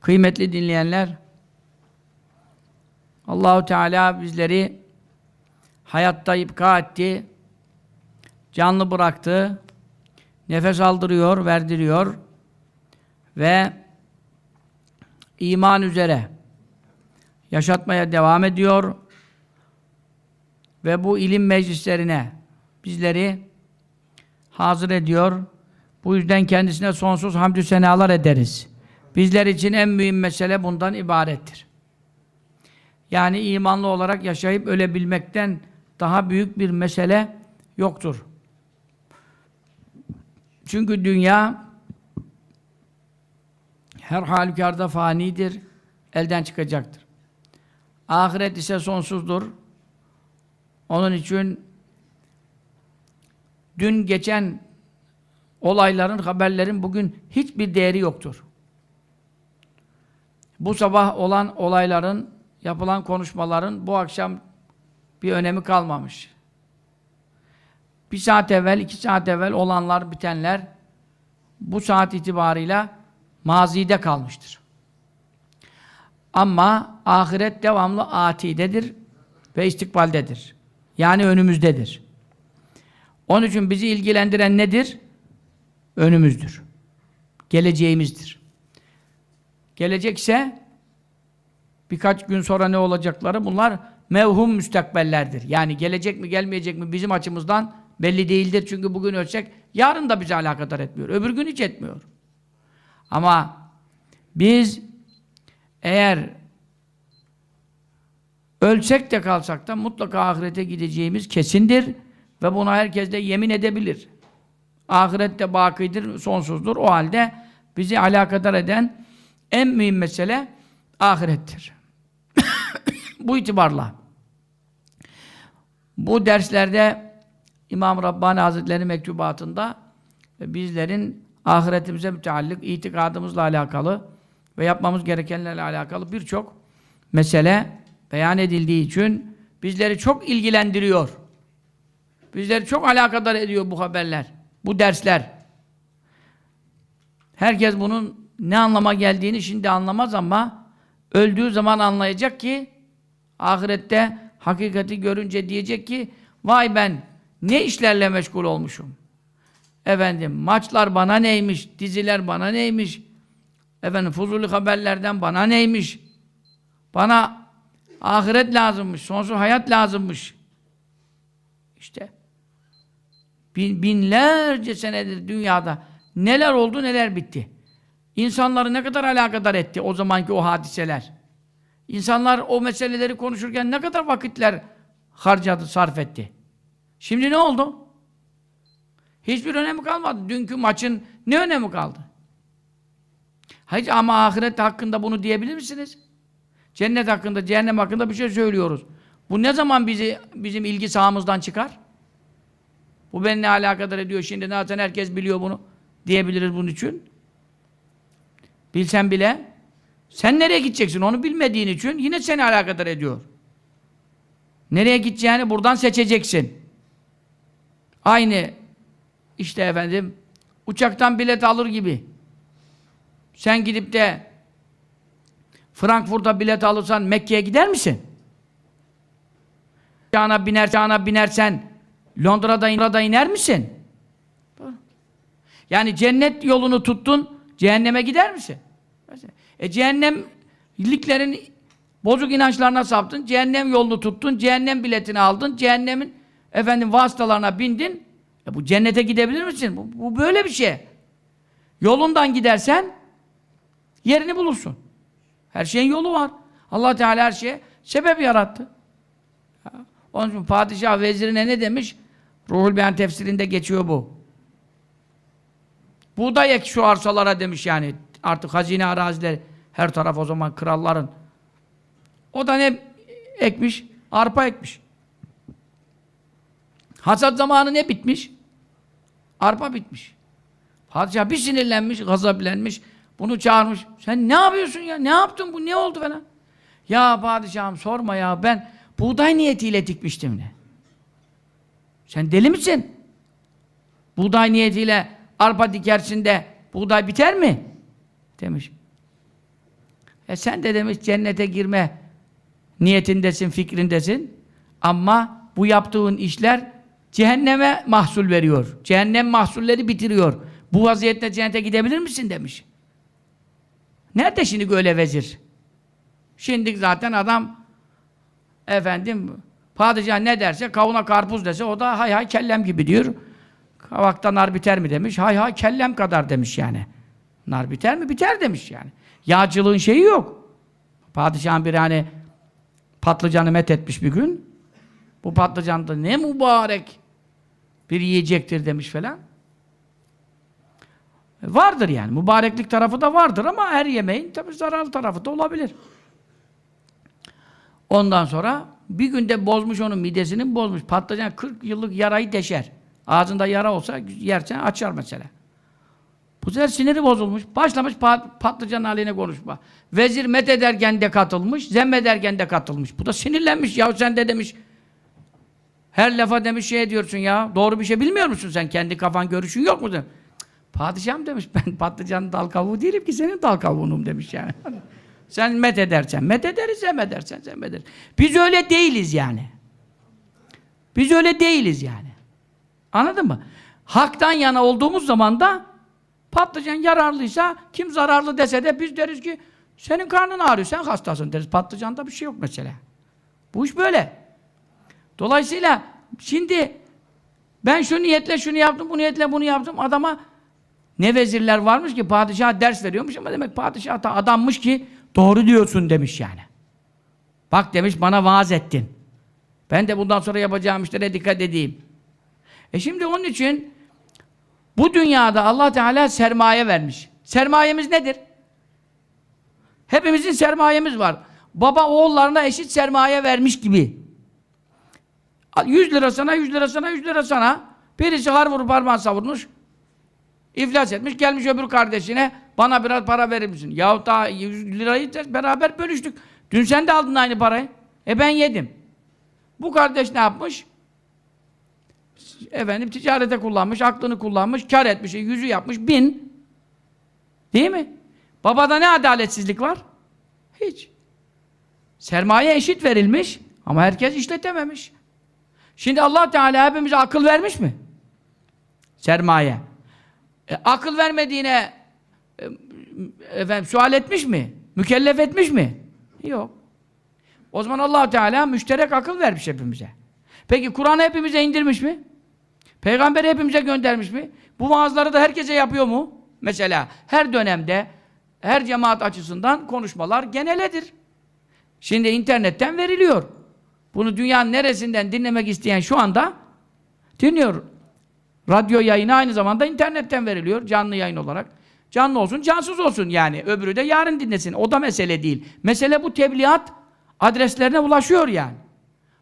Kıymetli dinleyenler, Allahu Teala bizleri hayatta ipka etti, canlı bıraktı, nefes aldırıyor, verdiriyor ve iman üzere yaşatmaya devam ediyor ve bu ilim meclislerine bizleri hazır ediyor. Bu yüzden kendisine sonsuz hamdü senalar ederiz. Bizler için en mühim mesele bundan ibarettir. Yani imanlı olarak yaşayıp ölebilmekten daha büyük bir mesele yoktur. Çünkü dünya her halükarda fanidir, elden çıkacaktır. Ahiret ise sonsuzdur. Onun için dün geçen olayların, haberlerin bugün hiçbir değeri yoktur. Bu sabah olan olayların, yapılan konuşmaların bu akşam bir önemi kalmamış. Bir saat evvel, iki saat evvel olanlar, bitenler bu saat itibarıyla mazide kalmıştır. Ama ahiret devamlı atidedir ve istikbaldedir. Yani önümüzdedir. Onun için bizi ilgilendiren nedir? Önümüzdür. Geleceğimizdir. Gelecekse birkaç gün sonra ne olacakları bunlar mevhum müstakbellerdir. Yani gelecek mi gelmeyecek mi bizim açımızdan belli değildir. Çünkü bugün ölsek yarın da bizi alakadar etmiyor. Öbür gün hiç etmiyor. Ama biz eğer ölsek de kalsak da mutlaka ahirete gideceğimiz kesindir ve buna herkes de yemin edebilir. Ahirette bakidir, sonsuzdur. O halde bizi alakadar eden en mühim mesele ahirettir. bu itibarla. Bu derslerde İmam Rabbani Hazretleri mektubatında bizlerin ahiretimize müteallik, itikadımızla alakalı ve yapmamız gerekenlerle alakalı birçok mesele beyan edildiği için bizleri çok ilgilendiriyor. Bizleri çok alakadar ediyor bu haberler, bu dersler. Herkes bunun ne anlama geldiğini şimdi anlamaz ama öldüğü zaman anlayacak ki ahirette hakikati görünce diyecek ki vay ben ne işlerle meşgul olmuşum. Efendim maçlar bana neymiş, diziler bana neymiş, efendim fuzuli haberlerden bana neymiş, bana ahiret lazımmış, sonsuz hayat lazımmış. İşte bin, binlerce senedir dünyada neler oldu neler bitti. İnsanları ne kadar alakadar etti o zamanki o hadiseler. İnsanlar o meseleleri konuşurken ne kadar vakitler harcadı, sarf etti. Şimdi ne oldu? Hiçbir önemi kalmadı. Dünkü maçın ne önemi kaldı? Hiç ama ahiret hakkında bunu diyebilir misiniz? Cennet hakkında, cehennem hakkında bir şey söylüyoruz. Bu ne zaman bizi bizim ilgi sahamızdan çıkar? Bu beni ne alakadar ediyor şimdi zaten herkes biliyor bunu diyebiliriz bunun için. Bilsen bile sen nereye gideceksin onu bilmediğin için yine seni alakadar ediyor. Nereye gideceğini buradan seçeceksin. Aynı işte efendim uçaktan bilet alır gibi. Sen gidip de Frankfurt'a bilet alırsan Mekke'ye gider misin? Uçağına biner, uçağına binersen Londra'da, Londra'da iner misin? Yani cennet yolunu tuttun, cehenneme gider misin? E cehennemliklerin bozuk inançlarına saptın, cehennem yolunu tuttun, cehennem biletini aldın, cehennemin efendim vasıtalarına bindin. E bu cennete gidebilir misin? Bu, bu böyle bir şey. Yolundan gidersen yerini bulursun. Her şeyin yolu var. Allah Teala her şeye sebep yarattı. Onun için padişah vezirine ne demiş? Ruhul Beyan tefsirinde geçiyor bu. Buğday ek şu arsalara demiş yani. Artık hazine arazileri her taraf o zaman kralların. O da ne ekmiş? Arpa ekmiş. Hasat zamanı ne bitmiş? Arpa bitmiş. Padişah bir sinirlenmiş, gazaplenmiş. Bunu çağırmış. Sen ne yapıyorsun ya? Ne yaptın bu? Ne oldu falan? Ya padişahım sorma ya ben buğday niyetiyle dikmiştim ne? Sen deli misin? Buğday niyetiyle arpa dikersin buğday biter mi? Demiş. E sen de demiş cennete girme niyetindesin, fikrindesin. Ama bu yaptığın işler cehenneme mahsul veriyor. Cehennem mahsulleri bitiriyor. Bu vaziyette cennete gidebilir misin demiş. Nerede şimdi öyle vezir? Şimdi zaten adam efendim padişah ne derse kavuna karpuz dese o da hay hay kellem gibi diyor. Kavakta nar biter mi demiş. Hay hay kellem kadar demiş yani. Nar biter mi? Biter demiş yani. Yağcılığın şeyi yok. Padişahın bir hani patlıcanı met etmiş bir gün. Bu patlıcan da ne mübarek bir yiyecektir demiş falan. Vardır yani. Mübareklik tarafı da vardır ama her yemeğin tabii zararlı tarafı da olabilir. Ondan sonra bir günde bozmuş onun midesini bozmuş. Patlıcan 40 yıllık yarayı deşer. Ağzında yara olsa yersen açar mesela. Bu sefer siniri bozulmuş. Başlamış pat patlıcan haline konuşma. Vezir met ederken de katılmış, zemmederken de katılmış. Bu da sinirlenmiş. Ya sen de demiş her lafa demiş şey diyorsun ya. Doğru bir şey bilmiyor musun sen? Kendi kafan görüşün yok mu? Demiş. Padişahım demiş ben patlıcanın dal kavuğu değilim ki senin dal kavuğunum demiş yani. sen met edersen met ederiz, zemmedersen zemmederiz. Biz öyle değiliz yani. Biz öyle değiliz yani. Anladın mı? Haktan yana olduğumuz zaman da patlıcan yararlıysa kim zararlı dese de biz deriz ki senin karnın ağrıyor, sen hastasın deriz. Patlıcanda bir şey yok mesela. Bu iş böyle. Dolayısıyla şimdi ben şu niyetle şunu yaptım, bu niyetle bunu yaptım. Adama ne vezirler varmış ki padişaha ders veriyormuş ama demek padişah da adammış ki doğru diyorsun demiş yani. Bak demiş bana vaaz ettin. Ben de bundan sonra yapacağım işlere dikkat edeyim. E şimdi onun için bu dünyada Allah Teala sermaye vermiş. Sermayemiz nedir? Hepimizin sermayemiz var. Baba oğullarına eşit sermaye vermiş gibi. 100 lira sana, 100 lira sana, 100 lira sana. Birisi har vurup parmağını savurmuş. İflas etmiş. Gelmiş öbür kardeşine bana biraz para verir misin? Yahu daha 100 lirayı da beraber bölüştük. Dün sen de aldın aynı parayı. E ben yedim. Bu kardeş ne yapmış? Efendim ticarete kullanmış, aklını kullanmış, kar etmiş, yüzü yapmış, bin. Değil mi? Babada ne adaletsizlik var? Hiç. Sermaye eşit verilmiş ama herkes işletememiş. Şimdi Allah Teala hepimize akıl vermiş mi? Sermaye. E, akıl vermediğine e, efendim sual etmiş mi? Mükellef etmiş mi? Yok. O zaman Allah Teala müşterek akıl vermiş hepimize. Peki Kur'an'ı hepimize indirmiş mi? Peygamberi hepimize göndermiş mi? Bu vaazları da herkese yapıyor mu? Mesela her dönemde her cemaat açısından konuşmalar geneledir. Şimdi internetten veriliyor. Bunu dünyanın neresinden dinlemek isteyen şu anda dinliyor. Radyo yayını aynı zamanda internetten veriliyor canlı yayın olarak. Canlı olsun, cansız olsun yani. Öbürü de yarın dinlesin. O da mesele değil. Mesele bu tebliğat adreslerine ulaşıyor yani.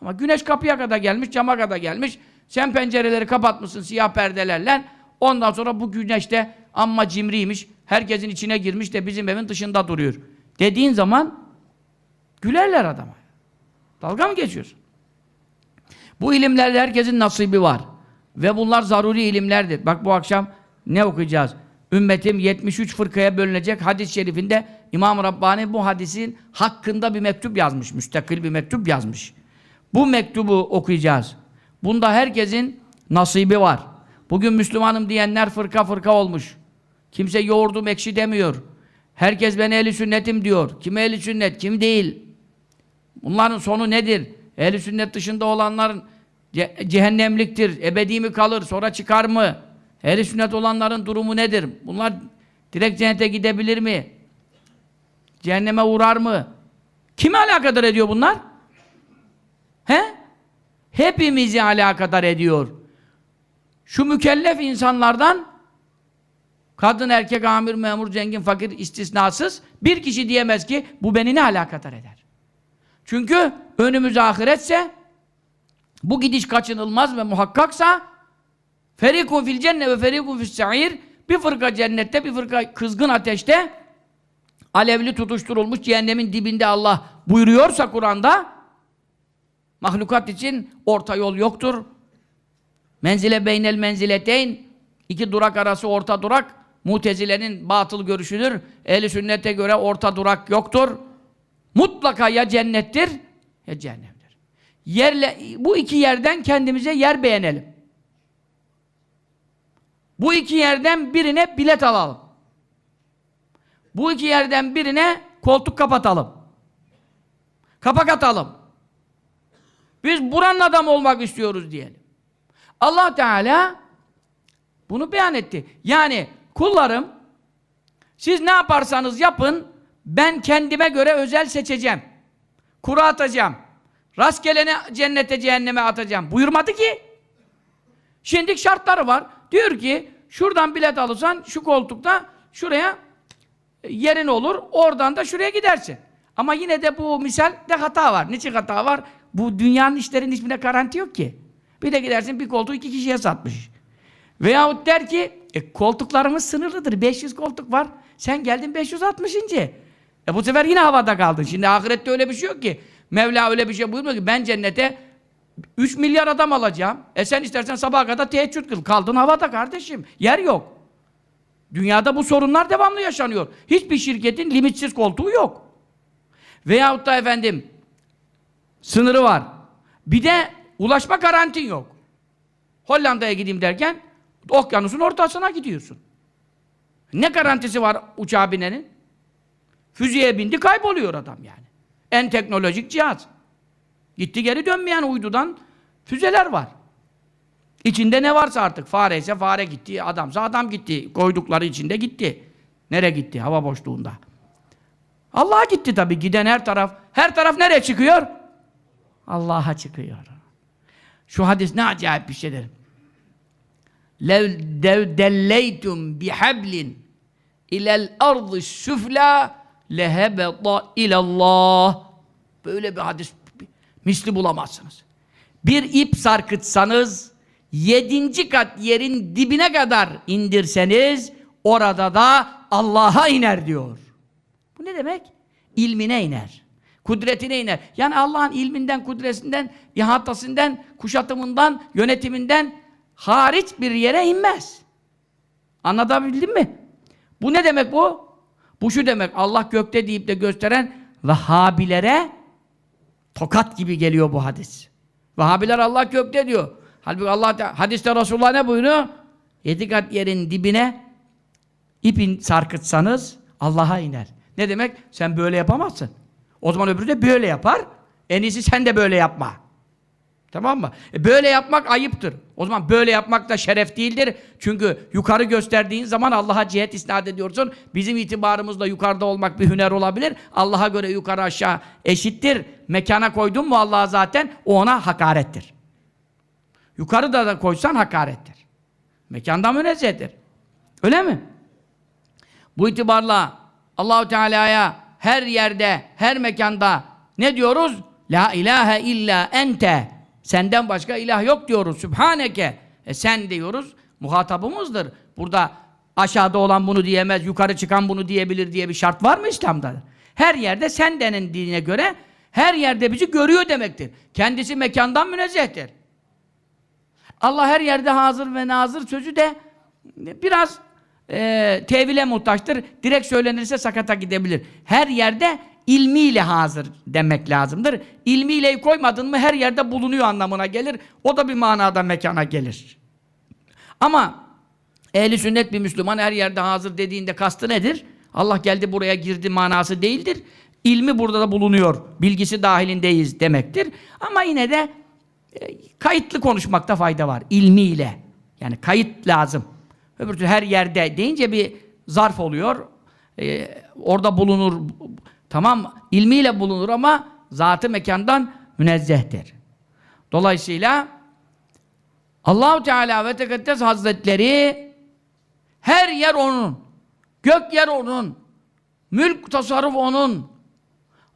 Ama güneş kapıya kadar gelmiş, cama kadar gelmiş. Sen pencereleri kapatmışsın siyah perdelerle. Ondan sonra bu güneşte amma cimriymiş. Herkesin içine girmiş de bizim evin dışında duruyor. Dediğin zaman gülerler adama. Dalga mı geçiyorsun? Bu ilimlerde herkesin nasibi var. Ve bunlar zaruri ilimlerdir. Bak bu akşam ne okuyacağız? Ümmetim 73 fırkaya bölünecek hadis-i şerifinde İmam Rabbani bu hadisin hakkında bir mektup yazmış. Müstakil bir mektup yazmış. Bu mektubu okuyacağız. Bunda herkesin nasibi var. Bugün Müslümanım diyenler fırka fırka olmuş. Kimse yoğurdum ekşi demiyor. Herkes ben ehli sünnetim diyor. Kim ehli sünnet, kim değil. Bunların sonu nedir? Ehli sünnet dışında olanların ce cehennemliktir, ebedi mi kalır, sonra çıkar mı? Ehli sünnet olanların durumu nedir? Bunlar direkt cennete gidebilir mi? Cehenneme uğrar mı? Kimi alakadar ediyor bunlar? He? Hepimizi alakadar ediyor. Şu mükellef insanlardan kadın, erkek, amir, memur, zengin, fakir istisnasız bir kişi diyemez ki bu beni ne alakadar eder? Çünkü önümüz ahiretse bu gidiş kaçınılmaz ve muhakkaksa ferikun fil cennet ve ferikun fis sa'ir bir fırka cennette bir fırka kızgın ateşte alevli tutuşturulmuş cehennemin dibinde Allah buyuruyorsa Kur'an'da mahlukat için orta yol yoktur. Menzile beynel menzileteyn iki durak arası orta durak Mutezile'nin batıl görüşüdür. Ehli sünnete göre orta durak yoktur. Mutlaka ya cennettir ya cehennemdir. Yerle, bu iki yerden kendimize yer beğenelim. Bu iki yerden birine bilet alalım. Bu iki yerden birine koltuk kapatalım. Kapak atalım. Biz buranın adamı olmak istiyoruz diyelim. Allah Teala bunu beyan etti. Yani kullarım siz ne yaparsanız yapın ben kendime göre özel seçeceğim. Kura atacağım. Rastgelene cennete cehenneme atacağım. Buyurmadı ki. Şimdi şartları var. Diyor ki şuradan bilet alırsan şu koltukta şuraya yerin olur. Oradan da şuraya gidersin. Ama yine de bu misalde hata var. Niçin hata var? Bu dünyanın işlerinin hiçbirine garanti yok ki. Bir de gidersin bir koltuğu iki kişiye satmış. Veyahut der ki e, koltuklarımız sınırlıdır. 500 koltuk var. Sen geldin 560. E bu sefer yine havada kaldın. Şimdi ahirette öyle bir şey yok ki. Mevla öyle bir şey buyurmuyor ki ben cennete 3 milyar adam alacağım. E sen istersen sabaha kadar teheccüd kıl. Kaldın havada kardeşim. Yer yok. Dünyada bu sorunlar devamlı yaşanıyor. Hiçbir şirketin limitsiz koltuğu yok. Veyahut da efendim sınırı var. Bir de ulaşma garantin yok. Hollanda'ya gideyim derken okyanusun ortasına gidiyorsun. Ne garantisi var uçağa binenin? Füzeye bindi kayboluyor adam yani. En teknolojik cihaz. Gitti geri dönmeyen uydudan füzeler var. İçinde ne varsa artık. Fare ise fare gitti, adamsa adam gitti. Koydukları içinde gitti. Nereye gitti? Hava boşluğunda. Allah'a gitti tabii. Giden her taraf. Her taraf nereye çıkıyor? Allah'a çıkıyor. Şu hadis ne acayip bir şeydir. لَوْ دَلَّيْتُمْ بِحَبْلٍ اِلَى الْاَرْضِ السُّفْلَى لَهَبَطَ اِلَى اللّٰهِ Böyle bir hadis misli bulamazsınız. Bir ip sarkıtsanız, yedinci kat yerin dibine kadar indirseniz, orada da Allah'a iner diyor. Bu ne demek? İlmine iner. Kudretine iner. Yani Allah'ın ilminden, kudretinden, ihatasından, kuşatımından, yönetiminden hariç bir yere inmez. Anlatabildim mi? Bu ne demek bu? Bu şu demek, Allah gökte deyip de gösteren Vehhabilere tokat gibi geliyor bu hadis. Vehhabiler Allah gökte diyor. Halbuki Allah hadiste Resulullah ne buyuruyor? Yedi kat yerin dibine ipin sarkıtsanız Allah'a iner. Ne demek? Sen böyle yapamazsın. O zaman öbürü de böyle yapar. En iyisi sen de böyle yapma. Tamam mı? E böyle yapmak ayıptır. O zaman böyle yapmak da şeref değildir. Çünkü yukarı gösterdiğin zaman Allah'a cihet isnat ediyorsun. Bizim itibarımızla yukarıda olmak bir hüner olabilir. Allah'a göre yukarı aşağı eşittir. Mekana koydun mu Allah'a zaten o ona hakarettir. Yukarıda da koysan hakarettir. Mekanda münezzehtir. Öyle mi? Bu itibarla Allahu Teala'ya her yerde, her mekanda ne diyoruz? La ilahe illa ente. Senden başka ilah yok diyoruz. Sübhaneke. E sen diyoruz. Muhatabımızdır. Burada aşağıda olan bunu diyemez, yukarı çıkan bunu diyebilir diye bir şart var mı İslam'da? Her yerde sen denildiğine göre her yerde bizi görüyor demektir. Kendisi mekandan münezzehtir. Allah her yerde hazır ve nazır sözü de biraz e, tevile muhtaçtır. Direkt söylenirse sakata gidebilir. Her yerde ilmiyle hazır demek lazımdır. İlmiyle koymadın mı her yerde bulunuyor anlamına gelir. O da bir manada mekana gelir. Ama ehli sünnet bir Müslüman her yerde hazır dediğinde kastı nedir? Allah geldi buraya girdi manası değildir. İlmi burada da bulunuyor. Bilgisi dahilindeyiz demektir. Ama yine de e, kayıtlı konuşmakta fayda var. İlmiyle. Yani kayıt lazım. Öbür türlü her yerde deyince bir zarf oluyor. Ee, orada bulunur. Tamam ilmiyle bulunur ama zatı mekandan münezzehtir. Dolayısıyla Allahu Teala ve Tekaddes Hazretleri her yer onun. Gök yer onun. Mülk tasarruf onun.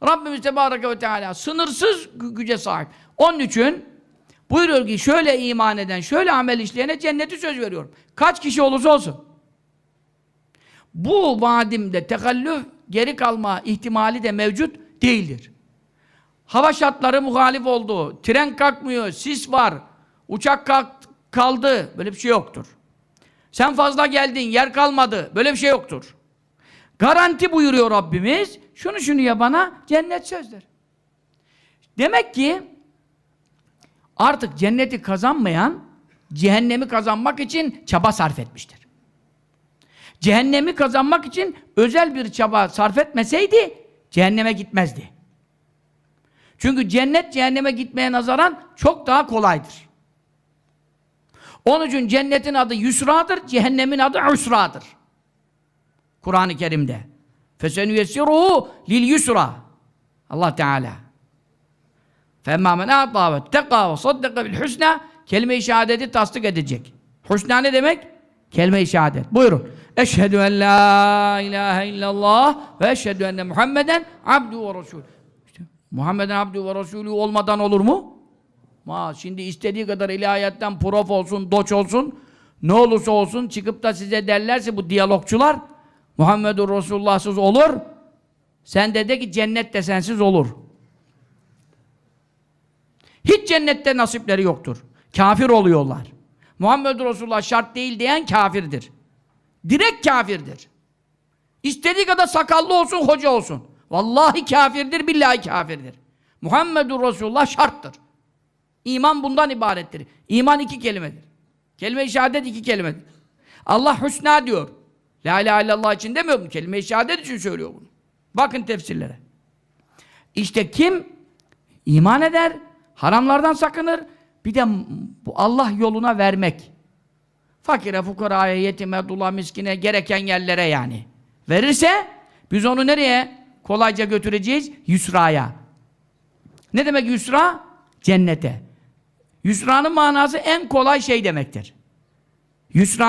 Rabbimiz Tebareke ve Teala sınırsız güce sahip. Onun için buyuruyor ki şöyle iman eden, şöyle amel işleyene cenneti söz veriyorum. Kaç kişi olursa olsun. Bu vaadimde tekallüf, geri kalma ihtimali de mevcut değildir. Hava şartları muhalif oldu. Tren kalkmıyor, sis var. Uçak kalk, kaldı. Böyle bir şey yoktur. Sen fazla geldin, yer kalmadı. Böyle bir şey yoktur. Garanti buyuruyor Rabbimiz. Şunu şunu ya bana cennet sözdür. Demek ki artık cenneti kazanmayan cehennemi kazanmak için çaba sarf etmiştir. Cehennemi kazanmak için özel bir çaba sarf etmeseydi cehenneme gitmezdi. Çünkü cennet cehenneme gitmeye nazaran çok daha kolaydır. Onun için cennetin adı Yusra'dır, cehennemin adı Usra'dır. Kur'an-ı Kerim'de. فَسَنُيَسِّرُهُ لِلْيُسْرَى Allah Teala. فَاَمَّا مَنْ اَعْطَى وَاتَّقَى وَصَدَّقَ بِالْحُسْنَى Kelime-i şehadeti tasdik edecek. Husna ne demek? Kelime-i şehadet. Buyurun. Eşhedü en la ilahe illallah ve eşhedü enne Muhammeden abdu ve resul. İşte Muhammeden abdu ve resulü olmadan olur mu? Ma şimdi istediği kadar ilahiyetten prof olsun, doç olsun, ne olursa olsun çıkıp da size derlerse bu diyalogçular Muhammedur Resulullah'sız olur. Sen de de ki cennet de sensiz olur. Hiç cennette nasipleri yoktur. Kafir oluyorlar. Muhammed Resulullah şart değil diyen kafirdir. Direkt kafirdir. İstediği kadar sakallı olsun, hoca olsun. Vallahi kafirdir, billahi kafirdir. Muhammedur Resulullah şarttır. İman bundan ibarettir. İman iki kelimedir. Kelime-i şehadet iki kelimedir. Allah hüsna diyor. La ilahe illallah için demiyor mu? Kelime-i şehadet için söylüyor bunu. Bakın tefsirlere. İşte kim iman eder, haramlardan sakınır, bir de Allah yoluna vermek. Fakire, fukaraya, yetime, dula, miskine, gereken yerlere yani. Verirse, biz onu nereye kolayca götüreceğiz? Yusra'ya. Ne demek yusra? Cennete. Yusra'nın manası en kolay şey demektir. Yusra